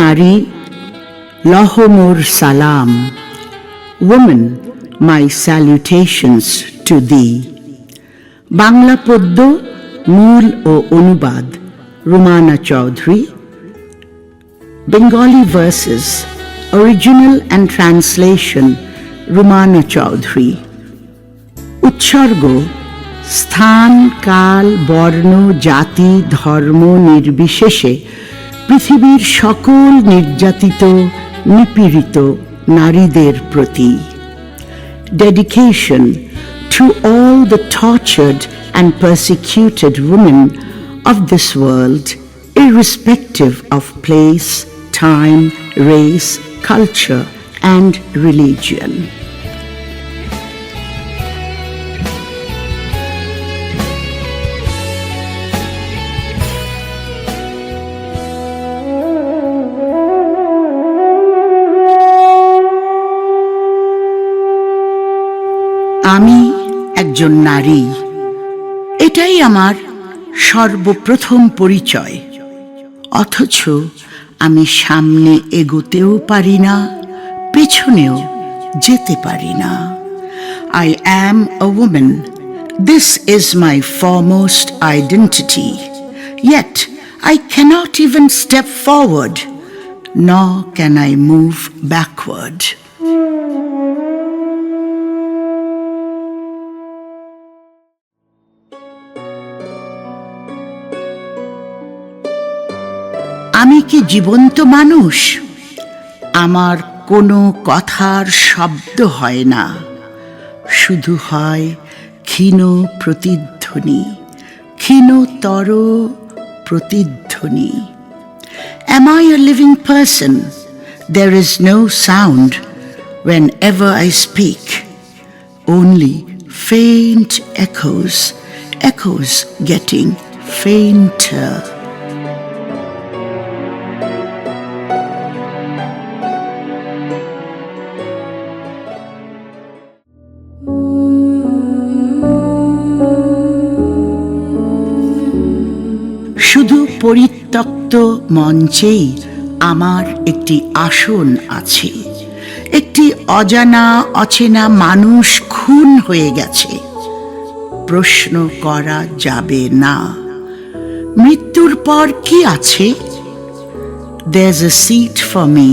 নারী লহমোর সালাম woman my salutations to thee Bangla পদ্য মূল ও অনুবাদ Rumana Chowdhury Bengali verses, original and translation, Rumana Chaudhary. উৎসর্গ স্থান কাল বর্ণ জাতি ধর্ম নির্বিশেষে পৃথিবীর সকল নির্যাতিত নিপীড়িত নারীদের প্রতি dedication to all the tortured and persecuted women of this world, irrespective of place, time, race, culture, and religion. একজন নারী। এটাই আমার সর্বপ্রথম পরিচয়। অথচ আমি সামনে এগোতেও পারি না পেছনেও যেতে পারি না। I am a woman. This is my foremost identity yet I cannot even step forward, nor can I move backward. কি জীবন্ত মানুষ? আমার কোনো কথার শব্দ হয় না। শুধু হয় ক্ষীণ প্রতিধ্বনি ক্ষীণতর প্রতিধ্বনি। Am I a living person there is no sound whenever I speak only faint echoes echoes getting faint মঞ্চেই আমার একটি আসন আছে একটি অজানা অচেনা মানুষ খুন হয়ে গেছে প্রশ্ন করা যাবে না মৃত্যুর পর কি আছে There's a seat for me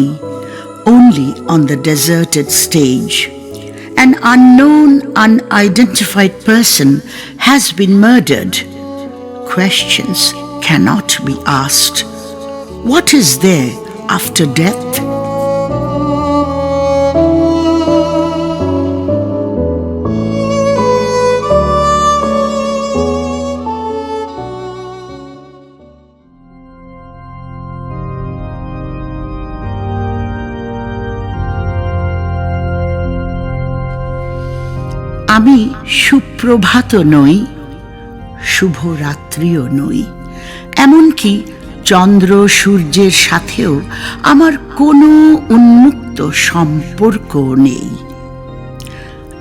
only on the deserted stage. An unknown, unidentified person has been murdered. Questions cannot be asked. What is there after death? আমি সুপ্রভাত নই শুভরাত্রিও নই এমনকি চন্দ্র সূর্যের সাথেও আমার কোনো উন্মুক্ত সম্পর্ক নেই।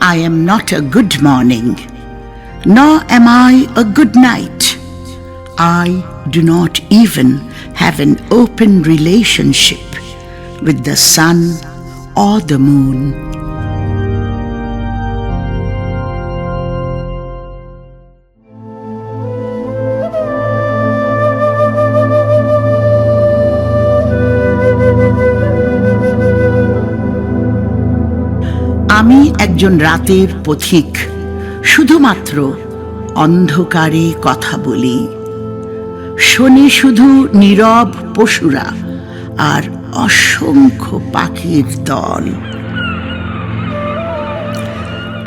I am not a good morning nor am I a good night I do not even have an open relationship with the sun or the moon একজন রাতের পথিক। শুধুমাত্র অন্ধকারে কথা বলি। শনি শুধু নীরব পশুরা আর অসংখ্য পাখির দল।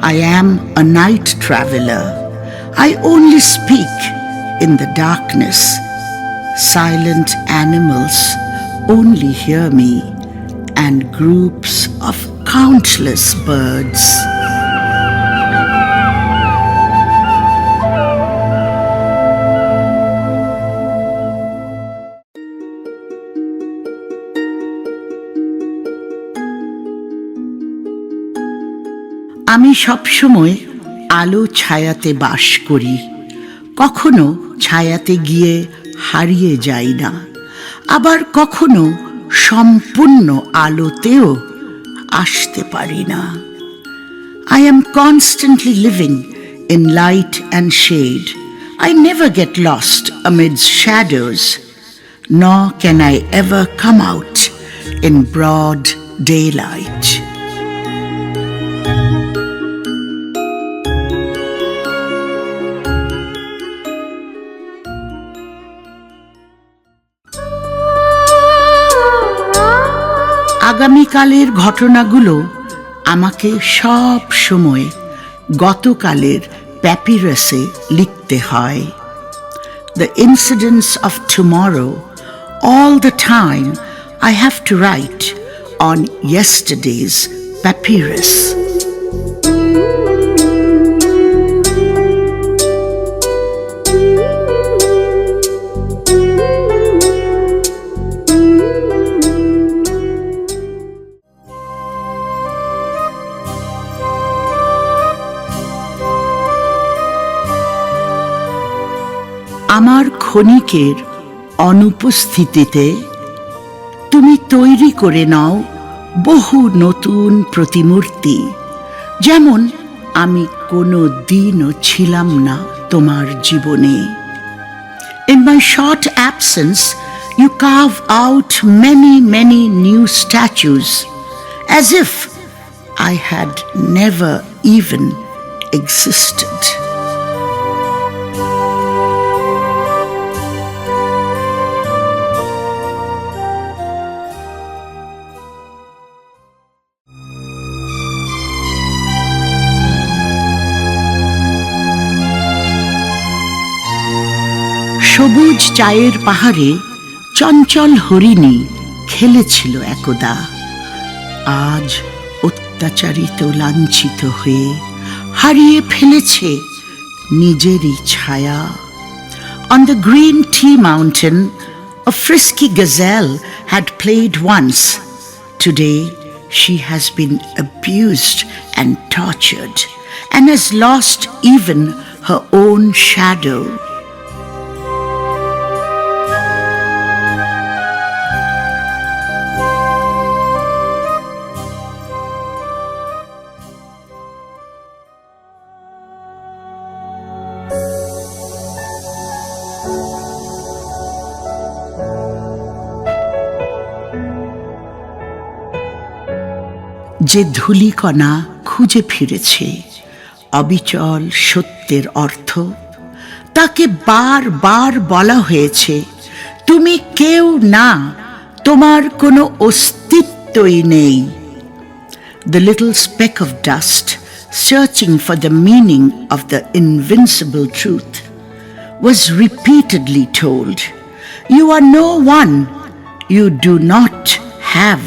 I am a night traveller I only speak in the darkness silent animals only hear me and groups of countless birds. আমি সবসময় আলো ছায়াতে বাস করি কখনো ছায়াতে গিয়ে হারিয়ে যাই না আবার কখনো সম্পূর্ণ আলোতেও আসতে পারি না I am constantly living in light and shade. I never get lost amidst shadows, nor can I ever come out in broad daylight. আগামীকালের ঘটনাগুলো আমাকে সব সময় গতকালের প্যাপিরাসে লিখতে হয়। The incidents of tomorrow all the time I have to write on yesterday's papyrus ক্ষণিকের অনুপস্থিতিতে তুমি তৈরি করে নাও বহু নতুন প্রতিমূর্তি। যেমন আমি কোনো দিনও ছিলাম না তোমার জীবনে। In my short absence you carve out many many new statues as if I had never even existed সবুজ চায়ের পাহাড়ে চঞ্চল হরিণী খেলেছিল একদা আজ অত্যাচারিত লাঞ্ছিত হয়ে হারিয়ে ফেলেছে নিজেরই ছায়া On the green tea mountain, a frisky gazelle had played once. Today, she has been abused and tortured and has lost even her own shadow. যে ধূলিকণা খুঁজে ফিরেছে অবিচল সত্যের অর্থ তাকে বারবার বলা হয়েছে তুমি কেউ না তোমার কোনো অস্তিত্বই নেই The little speck of dust searching for the meaning of the invincible truth was repeatedly told, You are no one, you do not have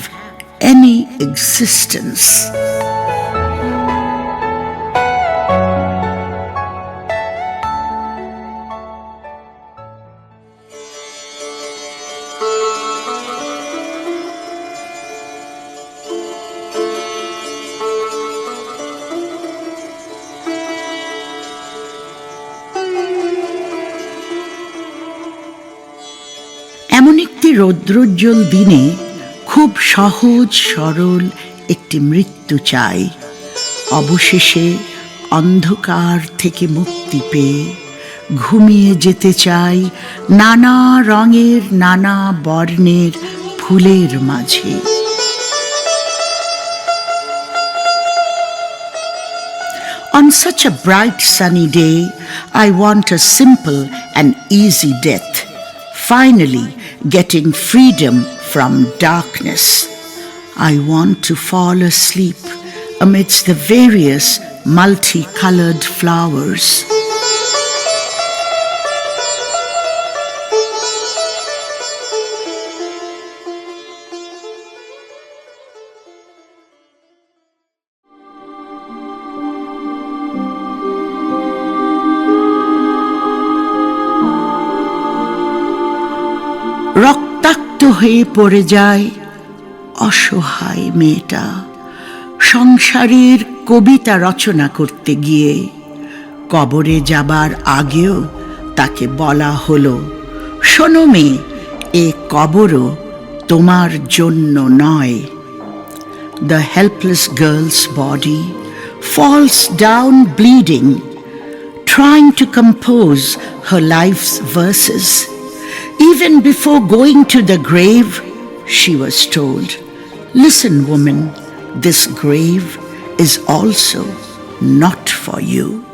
any existence. রৌদ্রোজ্জ্বল দিনে খুব সহজ সরল একটি মৃত্যু চাই অবশেষে অন্ধকার থেকে মুক্তি পেয়ে ঘুমিয়ে যেতে চাই নানা রঙের নানা বর্ণের ফুলের মাঝে On such a bright sunny day, I want a simple and easy death, finally getting freedom from darkness. I want to fall asleep amidst the various multicolored flowers. হয়ে পড়ে যায়। অসহায় মেয়েটা সংসারের কবিতা রচনা করতে গিয়ে কবরে যাবার আগেও তাকে বলা হলো, শোনো মেয়ে, এ কবরও তোমার জন্য নয়। The helpless girl's body falls down bleeding trying to compose her life's verses Even before going to the grave, she was told, Listen, woman, this grave is also not for you.